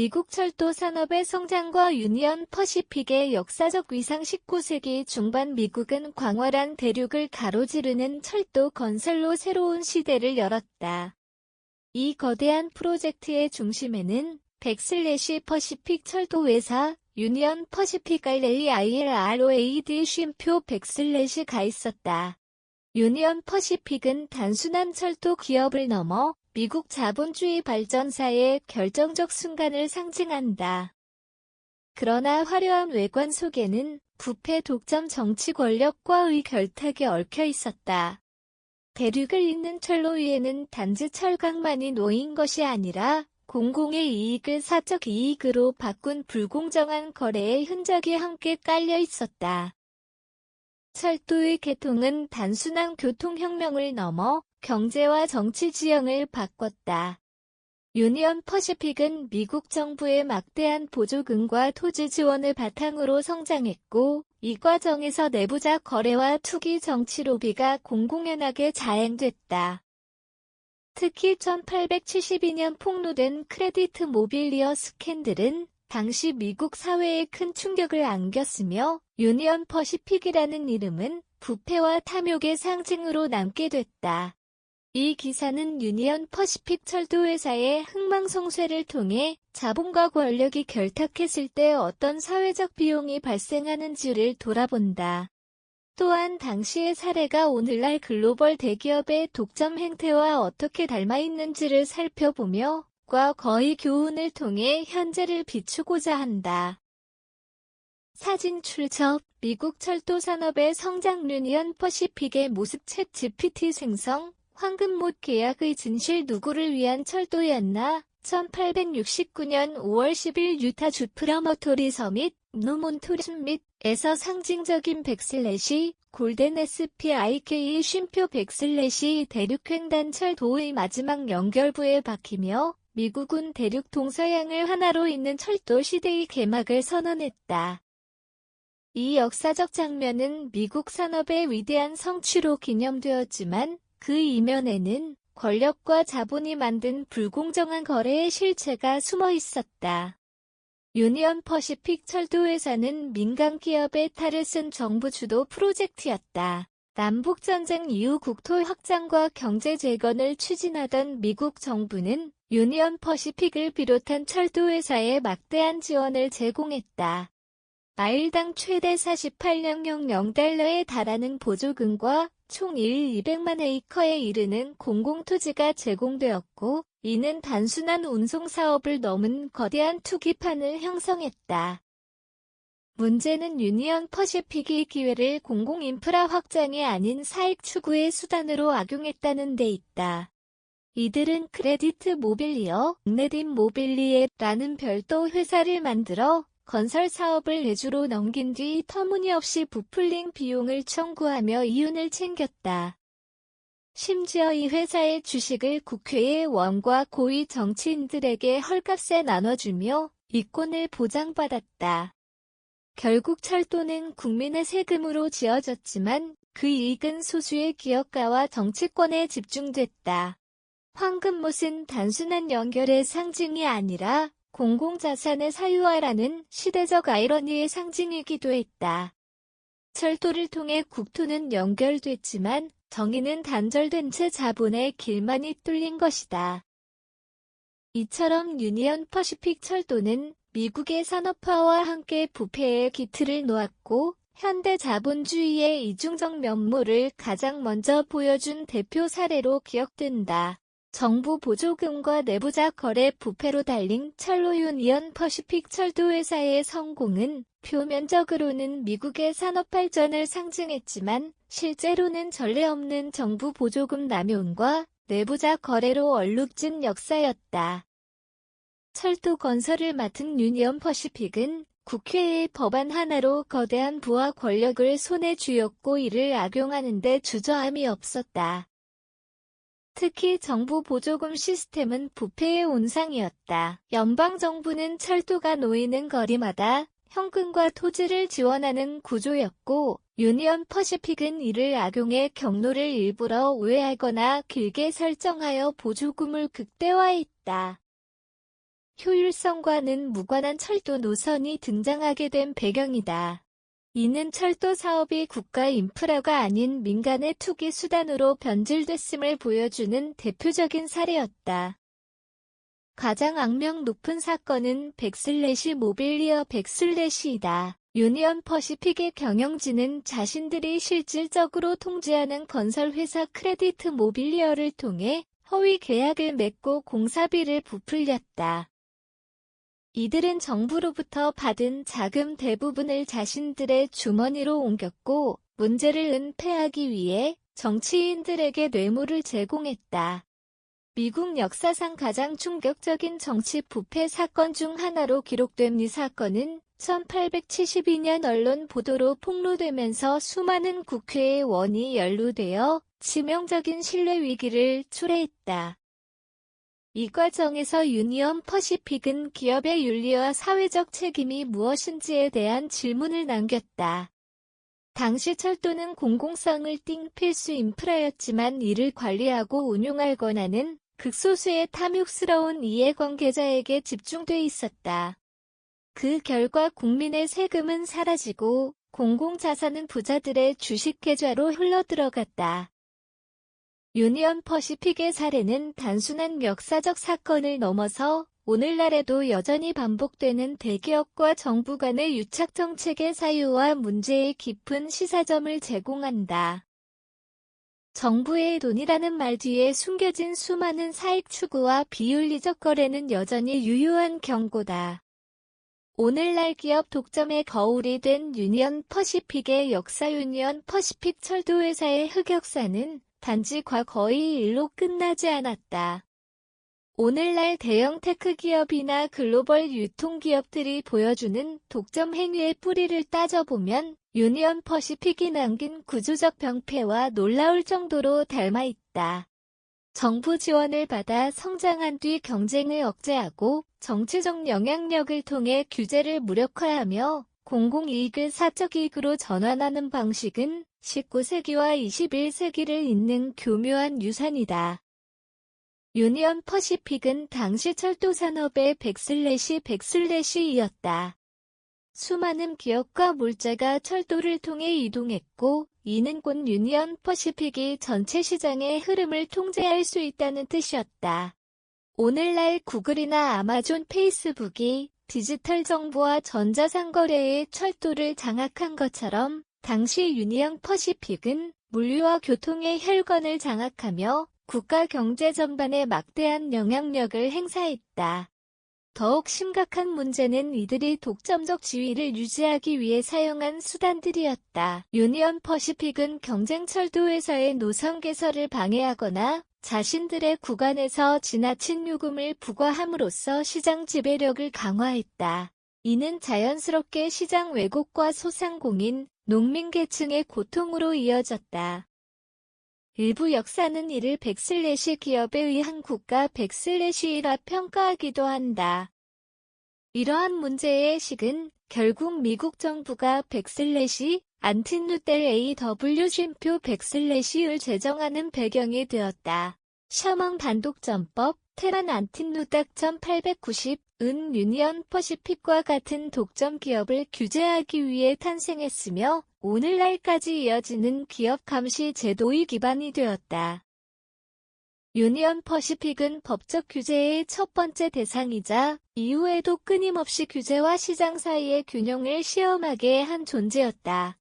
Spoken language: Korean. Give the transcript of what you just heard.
미국 철도 산업의 성장과 유니언 퍼시픽의 역사적 위상 19세기 중반 미국은 광활한 대륙을 가로지르는 철도 건설로 새로운 시대를 열었다. 이 거대한 프로젝트의 중심에는 백슬래시 퍼시픽 철도 회사, 유니언 퍼시픽 알렐리 ILROAD 쉼표 백슬래시가 있었다. 유니언 퍼시픽은 단순한 철도 기업을 넘어 미국 자본주의 발전사의 결정적 순간을 상징한다. 그러나 화려한 외관 속에는 부패 독점 정치 권력과의 결탁이 얽혀 있었다. 대륙을 잇는 철로 위에는 단지 철강만이 놓인 것이 아니라 공공의 이익을 사적 이익으로 바꾼 불공정한 거래의 흔적이 함께 깔려 있었다. 철도의 개통은 단순한 교통혁명을 넘어 경제와 정치 지형을 바꿨다. 유니언 퍼시픽은 미국 정부의 막대한 보조금과 토지 지원을 바탕으로 성장했고, 이 과정에서 내부자 거래와 투기 정치 로비가 공공연하게 자행됐다. 특히 1872년 폭로된 크레디트 모빌리어 스캔들은 당시 미국 사회에 큰 충격을 안겼으며 유니언 퍼시픽이라는 이름은 부패와 탐욕의 상징으로 남게 됐다. 이 기사는 유니언 퍼시픽 철도회사의 흥망성쇠를 통해 자본과 권력이 결탁했을 때 어떤 사회적 비용이 발생하는지를 돌아본다. 또한 당시의 사례가 오늘날 글로벌 대기업의 독점 행태와 어떻게 닮아 있는지를 살펴보며 과 거의 교훈을 통해 현재를 비추고자 한다. 사진 출처 미국 철도 산업의 성장 유니언 퍼시픽의 모습 챗 GPT 생성 황금못 계약의 진실 누구를 위한 철도였나? 1869년 5월 10일 유타 주프라머토리 서밋 노몬토리즘 및에서 상징적인 백슬래시 골덴 SPIK의 쉼표 백슬래시 대륙횡단 철 도의 마지막 연결부에 박히며 미국은 대륙 동서양을 하나로 잇는 철도 시대의 개막을 선언했다. 이 역사적 장면은 미국 산업의 위대한 성취로 기념되었지만 그 이면에는 권력과 자본이 만든 불공정한 거래의 실체가 숨어 있었다. 유니언 퍼시픽 철도회사는 민간 기업의 탈을 쓴 정부 주도 프로젝트였다. 남북전쟁 이후 국토 확장과 경제 재건을 추진하던 미국 정부는 유니언 퍼시픽을 비롯한 철도회사에 막대한 지원을 제공했다. 마일당 최대 48령 0달러에 달하는 보조금과 총 1, 200만 에이커에 이르는 공공토지가 제공되었고 이는 단순한 운송사업을 넘은 거대한 투기판을 형성했다. 문제는 유니언 퍼시픽이 기회를 공공인프라 확장이 아닌 사익 추구의 수단으로 악용했다는 데 있다. 이들은 크레디트 모빌리어, 네딘 모빌리에라는 별도 회사를 만들어 건설 사업을 내주로 넘긴 뒤 터무니없이 부풀린 비용을 청구하며 이윤을 챙겼다. 심지어 이 회사의 주식을 국회의 원과 고위 정치인들에게 헐값에 나눠주며 이권을 보장받았다. 결국 철도는 국민의 세금으로 지어졌지만 그 이익은 소수의 기업가와 정치권에 집중됐다. 황금못은 단순한 연결의 상징이 아니라 공공자산의 사유화라는 시대적 아이러니의 상징이기도 했다. 철도를 통해 국토는 연결됐지만 정의는 단절된 채 자본의 길만이 뚫린 것이다. 이처럼 유니언 퍼시픽 철도는 미국의 산업화와 함께 부패의 기틀을 놓았고 현대 자본주의의 이중적 면모를 가장 먼저 보여준 대표 사례로 기억된다. 정부 보조금과 내부자 거래 부패로 달린 철로 유니언 퍼시픽 철도회사의 성공은 표면적으로는 미국의 산업 발전을 상징했지만 실제로는 전례 없는 정부 보조금 남용과 내부자 거래로 얼룩진 역사였다. 철도 건설을 맡은 유니언 퍼시픽은 국회의 법안 하나로 거대한 부와 권력을 손에 쥐었고 이를 악용하는 데 주저함이 없었다. 특히 정부 보조금 시스템은 부패의 온상이었다. 연방정부는 철도가 놓이는 거리마다 현금과 토지를 지원하는 구조였고 유니언 퍼시픽은 이를 악용해 경로를 일부러 우회하거나 길게 설정하여 보조금을 극대화했다. 효율성과는 무관한 철도 노선이 등장하게 된 배경이다. 이는 철도 사업이 국가 인프라가 아닌 민간의 투기 수단으로 변질됐음을 보여주는 대표적인 사례였다. 가장 악명 높은 사건은 백슬래시 모빌리어 백슬래시이다. 유니언 퍼시픽의 경영진은 자신들이 실질적으로 통제하는 건설회사 크레디트 모빌리어를 통해 허위 계약을 맺고 공사비를 부풀렸다. 이들은 정부로부터 받은 자금 대부분을 자신들의 주머니로 옮겼고 문제를 은폐하기 위해 정치인들에게 뇌물을 제공했다. 미국 역사상 가장 충격적인 정치 부패 사건 중 하나로 기록된 이 사건은 1872년 언론 보도로 폭로되면서 수많은 국회의원이 연루되어 치명적인 신뢰 위기를 초래했다. 이 과정에서 유니언 퍼시픽은 기업의 윤리와 사회적 책임이 무엇인지에 대한 질문을 남겼다. 당시 철도는 공공성을 띈 필수 인프라였지만 이를 관리하고 운용할 권한은 극소수의 탐욕스러운 이해관계자에게 집중돼 있었다. 그 결과 국민의 세금은 사라지고 공공자산은 부자들의 주식 계좌로 흘러들어갔다. 유니언 퍼시픽의 사례는 단순한 역사적 사건을 넘어서 오늘날에도 여전히 반복되는 대기업과 정부 간의 유착 정책의 사유와 문제의 깊은 시사점을 제공한다. 정부의 돈이라는 말 뒤에 숨겨진 수많은 사익 추구와 비윤리적 거래는 여전히 유효한 경고다. 오늘날 기업 독점의 거울이 된 유니언 퍼시픽의 역사 유니언 퍼시픽 철도회사의 흑역사는 단지 과거의 일로 끝나지 않았다. 오늘날 대형 테크 기업이나 글로벌 유통기업들이 보여주는 독점 행위의 뿌리를 따져보면 유니언 퍼시픽이 남긴 구조적 병폐와 놀라울 정도로 닮아 있다. 정부 지원을 받아 성장한 뒤 경쟁을 억제하고 정치적 영향력을 통해 규제를 무력화하며 공공이익을 사적이익으로 전환하는 방식은 19세기와 21세기를 잇는 교묘한 유산이다. 유니언 퍼시픽은 당시 철도 산업의 백슬래시 백슬래시이었다. 수많은 기업과 물자가 철도를 통해 이동했고 이는 곧 유니언 퍼시픽이 전체 시장의 흐름을 통제할 수 있다는 뜻이었다. 오늘날 구글이나 아마존 페이스북이 디지털 정보와 전자상거래의 철도를 장악한 것처럼 당시 유니언 퍼시픽은 물류와 교통의 혈관을 장악하며 국가 경제 전반에 막대한 영향력을 행사했다. 더욱 심각한 문제는 이들이 독점적 지위를 유지하기 위해 사용한 수단들이었다. 유니언 퍼시픽은 경쟁 철도회사의 노선 개설을 방해하거나 자신들의 구간에서 지나친 요금을 부과함으로써 시장 지배력을 강화했다. 이는 자연스럽게 시장 왜곡과 소상공인, 농민계층의 고통으로 이어졌다. 일부 역사는 이를 백슬래시 기업에 의한 국가 백슬래시라 평가하기도 한다. 이러한 문제의 식은 결국 미국 정부가 백슬래시 안틴루델 AW 쉼표 백슬래시를 제정하는 배경이 되었다. 셔먼 단독점법 테란 안틴루닥 1890 은 유니언 퍼시픽과 같은 독점 기업을 규제하기 위해 탄생했으며 오늘날까지 이어지는 기업 감시 제도의 기반이 되었다. 유니언 퍼시픽은 법적 규제의 첫 번째 대상이자 이후에도 끊임없이 규제와 시장 사이의 균형을 시험하게 한 존재였다.